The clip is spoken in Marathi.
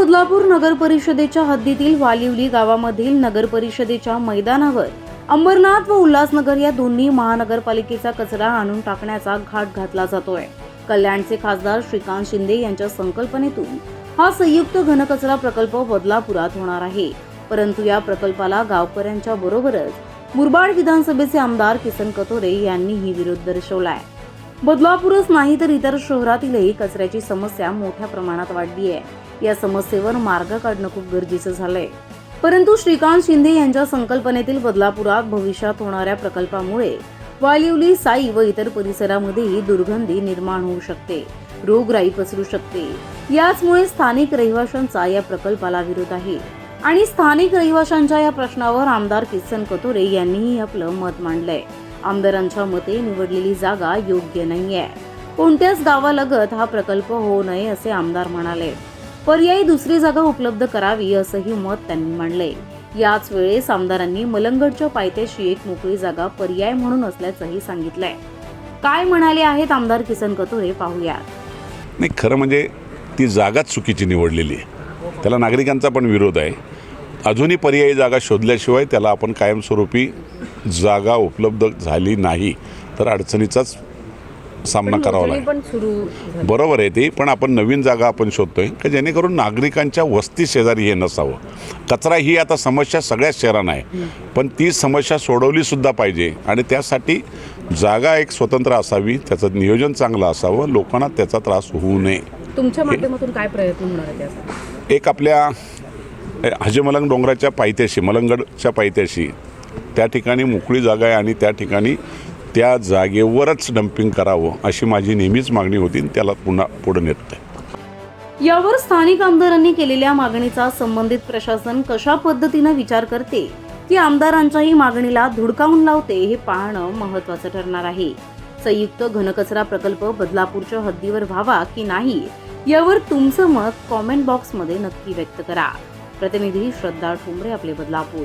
बदलापूर नगर परिषदेच्या हद्दीतील वालिवली गावामधील नगर परिषदेच्या मैदानावर अंबरनाथ व उल्हासनगर या दोन्ही महानगरपालिकेचा कचरा आणून टाकण्याचा घाट घातला जातोय. कल्याणचे खासदार श्रीकांत शिंदे यांच्या संकल्पनेतून हा संयुक्त घनकचरा प्रकल्प बदलापुरात होणार आहे. परंतु या प्रकल्पाला गावकऱ्यांच्या बरोबरच मुरबाड विधानसभेचे आमदार किसन कतोरे यांनीही विरोध दर्शवलाय. बदलापूरच नाही तर इतर शहरातीलही कचऱ्याची समस्या मोठ्या प्रमाणात वाढली आहे या समस्येवर मार्ग काढणं खूप गरजेचं झालंय. परंतु श्रीकांत शिंदे यांच्या संकल्पनेतील बदलापुरात भविष्यात होणाऱ्या प्रकल्पामुळे वालिवली साई व इतर परिसरामध्येही दुर्गंधी निर्माण होऊ शकते रोगराई पसरू शकते. याचमुळे स्थानिक रहिवाशांचा या प्रकल्पाला विरोध आहे आणि स्थानिक रहिवाशांच्या या प्रश्नावर आमदार किसन कतोरे यांनीही आपलं मत मांडलंय. आमदारांच्या मते निवडलेली जागा योग्य नाहीये. कोणत्याच गावालगत हा प्रकल्प होऊ नये असे आमदार म्हणाले. पर्यायी दुसरी जागा उपलब्ध करावी असंही मत त्यांनी मांडलंय याच वेळेस आमदारांनी मलंगडच्या पायथ्याशी एक मोकळी जागा पर्याय म्हणून असल्याचंही सांगितलंय. काय म्हणाले आहेत आमदार किसन कतुरे पाहूया. नाही खरं म्हणजे ती जागाच चुकीची निवडलेली आहे. त्याला नागरिकांचा पण विरोध आहे. अजूनही पर्यायी जागा शोधल्याशिवाय त्याला आपण कायमस्वरूपी जागा उपलब्ध झाली नाही. तर अडचणीचाच सामना करावा लागेल. बरोबर आहे ते पण आपण नवीन जागा आपण शोधतोय का जेणेकरून नागरिकांच्या वस्ती शेजारी हे नसावं. कचरा ही आता समस्या सगळ्याच शहरांना आहे. पण ती समस्या सोडवली सुद्धा पाहिजे. आणि त्यासाठी जागा एक स्वतंत्र असावी त्याचं नियोजन चांगलं असावं लोकांना त्याचा त्रास होऊ नये. तुमच्या माध्यमातून काय प्रयत्न होणार एक आपल्या हजेमलंग डोंगराच्या पायथ्याशी मलंगडच्या पायथ्याशी त्या ठिकाणी मोकळी जागा आहे आणि त्या ठिकाणी त्या जागेवरच डम्पिंग करावं अशी माझी नेहमीच मागणी होती त्याला पुन्हा पुढे नेत आहे यावर स्थानिक आमदारांनी केलेल्या मागणीचा संबंधित प्रशासन कशा पद्धतीनं विचार करते की आमदारांच्याही मागणीला धुडकावून लावते हे पाहणं महत्वाचं ठरणार आहे. संयुक्त घनकचरा प्रकल्प बदलापूरच्या हद्दीवर व्हावा की नाही यावर तुमचं मत कॉमेंट बॉक्समध्ये नक्की व्यक्त करा. प्रतिनिधी श्रद्धा ठोंबरे आपले बदलापूर.